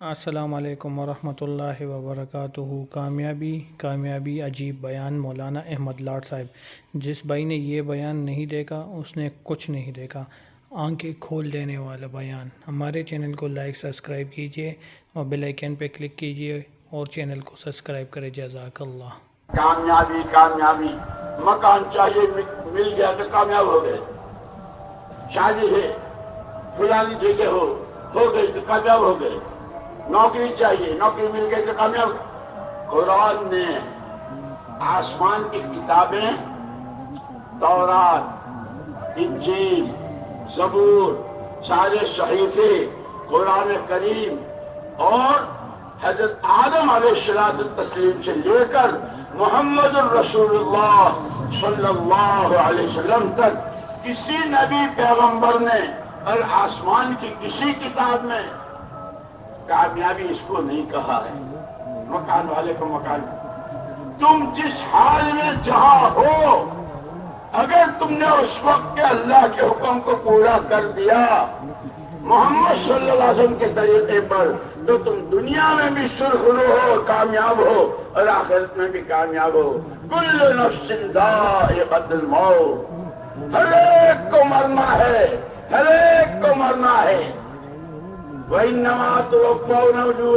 السلام علیکم ورحمۃ اللہ وبرکاتہ۔ کامیابی کامیابی عجیب بیان مولانا احمد لاڈ صاحب۔ جس بھائی نے یہ بیان نہیں دیکھا، اس نے کچھ نہیں دیکھا۔ آنکھیں کھول دینے والا بیان۔ ہمارے چینل کو لائک، سبسکرائب کیجیے اور بیل آئیکن پہ کلک کیجیے اور چینل کو سبسکرائب کرے جزاک اللہ۔ کامیابی کامیابی۔ مکان چاہیے، مل گیا تو کامیاب ہو گئے۔ شادی ہے، فلانی جگہ ہو ہو گئی تو کامیاب ہو گئے۔ نوکری چاہیے، نوکری مل گئی تو کامیاب۔ قرآن نے آسمان کی کتابیں، تورات، انجیل، زبور، سارے صحیفے، قرآن کریم اور حضرت آدم علیہ السلام تسلیم سے لے کر محمد الرسول اللہ صلی اللہ علیہ وسلم تک، کسی نبی پیغمبر نے اور آسمان کی کسی کتاب میں کامیابی اس کو نہیں کہا ہے۔ مکان والے کو مکان۔ تم جس حال میں جہاں ہو، اگر تم نے اس وقت کے اللہ کے حکم کو پورا کر دیا، محمد صلی اللہ علیہ وسلم کے طریقے پر، تو تم دنیا میں بھی سرخرو ہو، کامیاب ہو، اور آخرت میں بھی کامیاب ہو۔ کل نفس ذائقۃ الموت۔ ہر ایک کو مرنا ہے، ہر ایک کو مرنا ہے۔ وہی نمات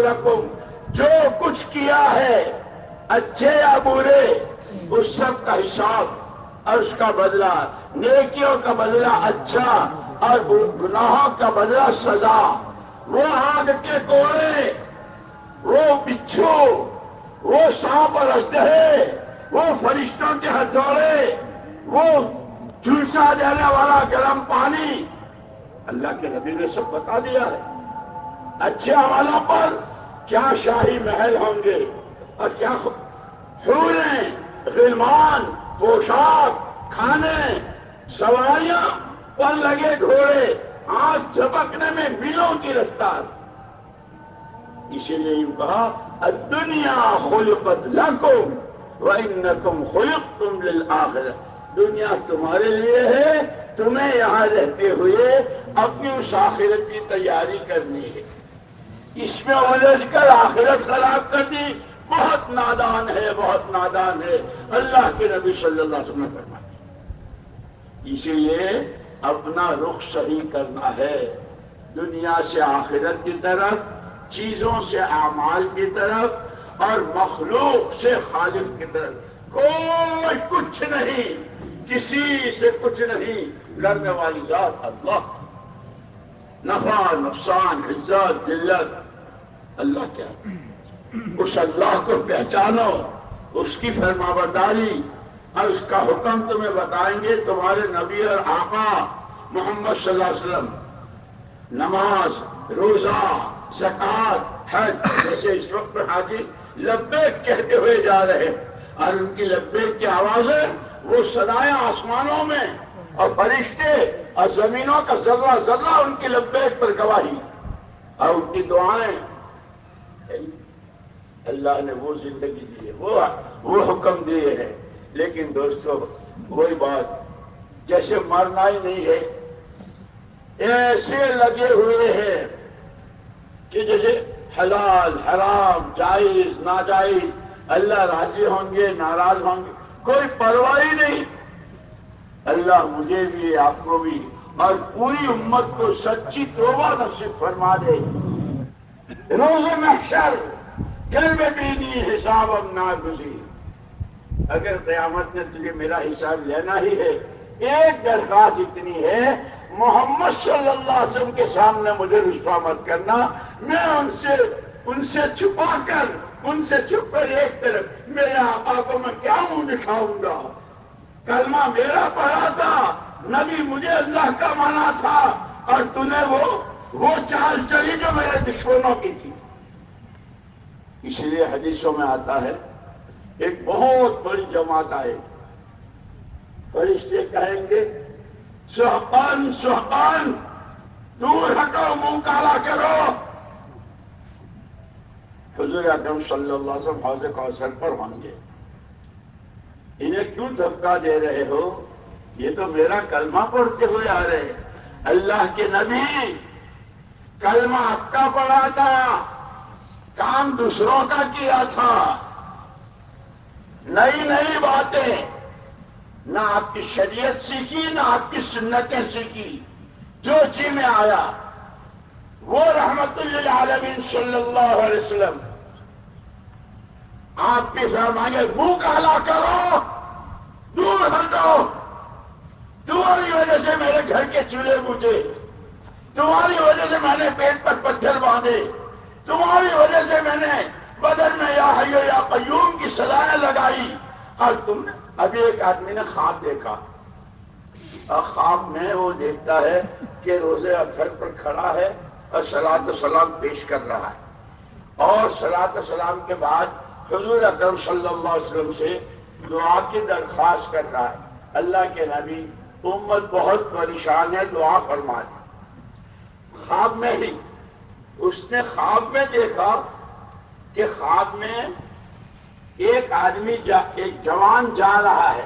رقم جو کچھ کیا ہے، اچھے یا برے، اس سب کا حساب اور اس کا بدلہ، نیکیوں کا بدلہ اچھا اور گناہوں کا بدلہ سزا۔ وہ آگ کے کوڑے، وہ بچھو، وہ سانپ اور اجدہے وہ فرشتوں کے ہتھوڑے، وہ جھلسا دینے والا گرم پانی۔ اللہ کے نبی نے سب بتا دیا ہے۔ اچھے حوالوں پر کیا شاہی محل ہوں گے اور کیا حوریں غلمان، پوشاک، کھانے، سواریاں پر لگے گھوڑے آج جھپکنے میں میلوں کی رفتار۔ اسی لیے کہا دنیا خلقت لکم وانکم خلقتم للآخرت دنیا تمہارے لیے ہے، تمہیں یہاں رہتے ہوئے اپنی اس آخرت کی تیاری کرنی ہے۔ اس میں الجھ کر آخرت خراب کر دی۔ بہت نادان ہے، بہت نادان ہے۔ اللہ کے نبی صلی اللہ علیہ وسلم کرنا اسی لیے اپنا رخ صحیح کرنا ہے۔ دنیا سے آخرت کی طرف، چیزوں سے اعمال کی طرف اور مخلوق سے خالق کی طرف۔ کوئی کچھ نہیں، کسی سے کچھ نہیں۔ کرنے والی ذات اللہ۔ نفع، نقصان، عزت دلت اللہ کیا اس اللہ کو پہچانو اس کی فرما برداری اور اس کا حکم تمہیں بتائیں گے، تمہارے نبی اور آقا محمد صلی اللہ علیہ وسلم۔ نماز، روزہ زکات حج، جیسے اس وقت حاجی لبیک کہتے ہوئے جا رہے اور ان کی لبیک کی آوازیں وہ سدائے آسمانوں میں اور فرشتے اور زمینوں کا ذرہ ذرہ ان کی لبیک پر گواہی۔ اور ان کی دعائیں اللہ نے وہ زندگی دی ہے، وہ وہ حکم دیے ہیں لیکن دوستو وہی بات، جیسے مرنا ہی نہیں ہے، ایسے لگے ہوئے ہیں کہ جیسے حلال، حرام، جائز، ناجائز، اللہ راضی ہوں گے، ناراض ہوں گے، کوئی پرواہ ہی نہیں۔ اللہ مجھے بھی، آپ کو بھی، اور پوری امت کو سچی توبہ نصیب فرما دے۔ روز محشر گھر میں بھی نہیں حساب اب نہ اگر قیامت نے تجھے میرا حساب لینا ہی ہے، ایک درخواست اتنی ہے، محمد صلی اللہ علیہ وسلم کے سامنے مجھے رسوا مت کرنا، میں ان سے ان سے چھپا کر، ان سے چھپ کر ایک طرف میرے آقا کو میں کیا منہ دکھاؤں گا؟ کلمہ میرا پڑھا تھا، نبی مجھے اللہ کا مانا تھا، اور تمہیں وہ وہ چال چلی جو میرے دشمنوں کی تھی۔ اس لیے حدیثوں میں آتا ہے، ایک بہت بڑی جماعت آئے۔ فرشتے کہیں گے، سہقان سہقان، دور ہٹو، منہ کالا کرو۔ حضور اکرم صلی اللہ علیہ وسلم حوض کوثر پر ہوں گے۔ انہیں کیوں دھکا دے رہے ہو؟ یہ تو میرا کلمہ پڑھتے ہوئے آ رہے اللہ کے نبی کلمہ آپ کا پڑھا تھا، کام دوسروں کا کیا تھا؟ نئی نئی باتیں، نہ آپ کی شریعت سیکھی، نہ آپ کی سنتیں سیکھی۔ جو چی میں آیا، وہ رحمت للعالمین صلی اللہ علیہ وسلم۔ آپ کی فرمائے منہ کالا کرو، دور ہٹو۔ تمہاری وجہ سے میرے گھر کے چولہے بوجھے۔ تمہاری وجہ سے میں نے پیٹ پر پتھر باندھے، تمہاری وجہ سے میں نے بدر میں یا حیو یا قیوم کی سزائیں لگائی۔ اور تم نے ابھی ایک آدمی نے خواب دیکھا۔ اور خواب میں وہ دیکھتا ہے کہ روزے گھر پر کھڑا ہے اور سلاد سلام پیش کر رہا ہے۔ اور سلاد سلام کے بعد حضور اکرم صلی اللہ علیہ وسلم سے دعا کی درخواست کر رہا ہے۔ اللہ کے نبی، امت بہت پریشان ہے، دعا فرما دی خواب میں ہی۔ اس نے خواب میں دیکھا کہ خواب میں ایک آدمی جا، ایک جوان جا رہا ہے۔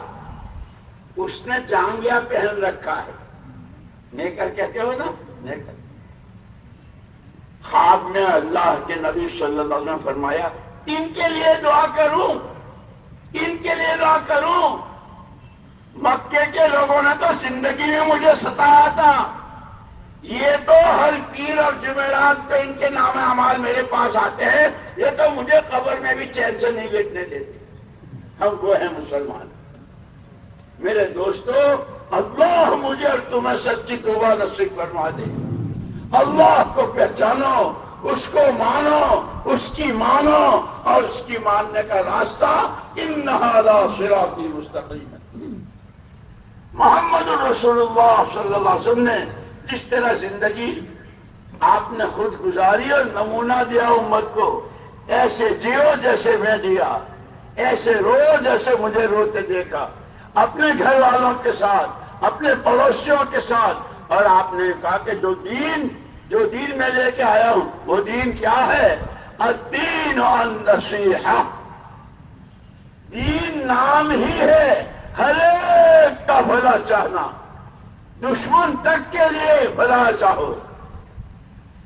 اس نے جانگیا پہن رکھا ہے۔ نیکر کہتے ہو نا؟ نیکر۔ خواب میں اللہ کے نبی صلی اللہ علیہ وسلم فرمایا، ان کے لیے دعا کروں۔ ان کے لیے دعا کروں۔ مکے کے لوگوں نے تو زندگی میں مجھے ستایا تھا۔ یہ تو ہر پیر اور جمعرات پہ ان کے نام اعمال میرے پاس آتے ہیں، یہ تو مجھے قبر میں بھی چین سے نہیں لیٹنے دیتے۔ ہم وہ ہیں مسلمان۔ میرے دوستو، اللہ مجھے اور تمہیں سچی توبہ نصیب فرما دے۔ اللہ کو پہچانو، اس کو مانو، اس کی مانو اور اس کی ماننے کا راستہ ان سراتی مستقیم۔ ہے محمد رسول اللہ صلی اللہ علیہ وسلم نے جس طرح زندگی آپ نے خود گزاری اور نمونہ دیا امت کو؟ ایسے جیو جیسے میں دیا، ایسے رو جیسے مجھے روتے دیکھا۔ اپنے گھر والوں کے ساتھ، اپنے پڑوسیوں کے ساتھ۔ اور آپ نے کہا کہ جو دین جو دین میں لے کے آیا ہوں، وہ دین کیا ہے؟ الدین نصیحہ دین نام ہی ہے ہر ایک کا بھلا چاہنا۔ دشمن تک کے لیے بھلا چاہو۔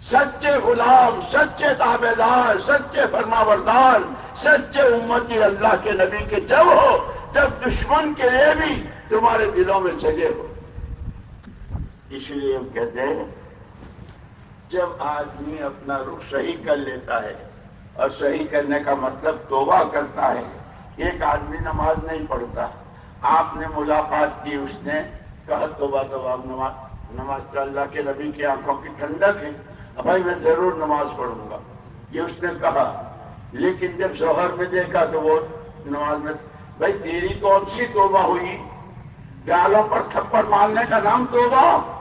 سچے غلام، سچے تابے دار سچے فرما بردار سچے امتی اللہ کے نبی کے جب ہو، جب دشمن کے لیے بھی تمہارے دلوں میں جگہ ہو۔ اس لیے ہم کہتے ہیں، جب آدمی اپنا رخ صحیح کر لیتا ہے اور صحیح کرنے کا مطلب توبہ کرتا ہے، ایک آدمی نماز نہیں پڑھتا۔ آپ نے ملاقات کی، اس نے کہا توبہ توبہ نماز نماز تو اللہ کے نبی کی آنکھوں کی ٹھنڈک ہے بھائی میں ضرور نماز پڑھوں گا۔ یہ اس نے کہا۔ لیکن جب شوہر میں دیکھا تو وہ نماز میں، بھائی تیری کون سی توبہ ہوئی؟ گالوں پر تھپڑ مارنے کا نام توبہ؟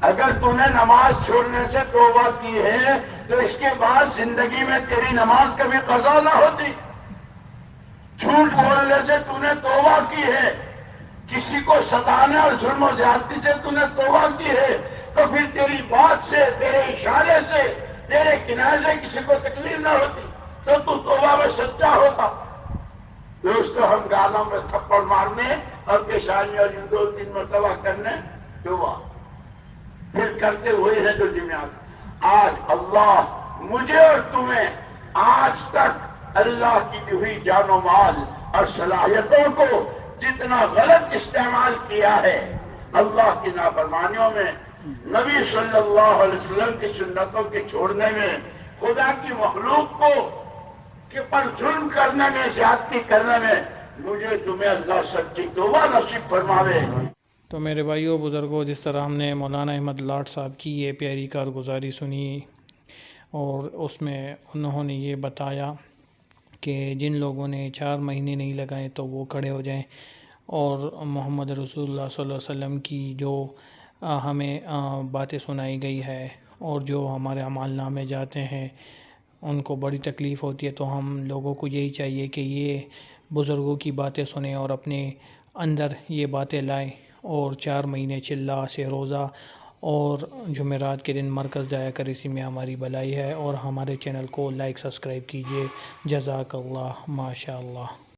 اگر تو نے نماز چھوڑنے سے توبہ کی ہے، تو اس کے بعد زندگی میں تیری نماز کبھی قضا نہ ہوتی۔ جھوٹ بولنے سے تو نے توبہ کی ہے۔ کسی کو ستانے اور ظلم و زیادتی سے تو نے توبہ کی ہے، تو پھر تیری بات سے، تیرے اشارے سے، تیرے کنارے سے کسی کو تکلیف نہ ہوتی، تو تو توبہ میں سچا ہوتا۔ دوستو، ہم گالوں میں تھپڑ مارنے اور پیشانی اور جی دو تین مرتبہ کرنے توبہ پھر کرتے ہوئے ہیں جو جمعات آج اللہ مجھے اور تمہیں آج تک اللہ کی دی ہوئی جان و مال اور صلاحیتوں کو جتنا غلط استعمال کیا ہے اللہ کی نافرمانیوں میں، نبی صلی اللہ علیہ وسلم کی سنتوں کے چھوڑنے میں، خدا کی مخلوق کو کہ پر ظلم کرنے میں، زیادتی کرنے میں مجھے تمہیں اللہ سچی توبہ نصیب فرماوے۔ تو میرے بھائیوں بزرگوں جس طرح ہم نے مولانا احمد لاٹ صاحب کی یہ پیاری کارگزاری سنی اور اس میں انہوں نے یہ بتایا کہ جن لوگوں نے چار مہینے نہیں لگائے تو وہ کھڑے ہو جائیں۔ اور محمد رسول اللہ صلی اللہ علیہ وسلم کی جو ہمیں باتیں سنائی گئی ہے اور جو ہمارے عمال نامے جاتے ہیں، ان کو بڑی تکلیف ہوتی ہے تو ہم لوگوں کو یہی چاہیے کہ یہ بزرگوں کی باتیں سنیں اور اپنے اندر یہ باتیں لائیں اور چار مہینے چلا سے روزہ اور جمعرات کے دن مرکز جایا کر، اسی میں ہماری بلائی ہے اور ہمارے چینل کو لائک، سبسکرائب کیجیے جزاک اللہ ماشاء اللہ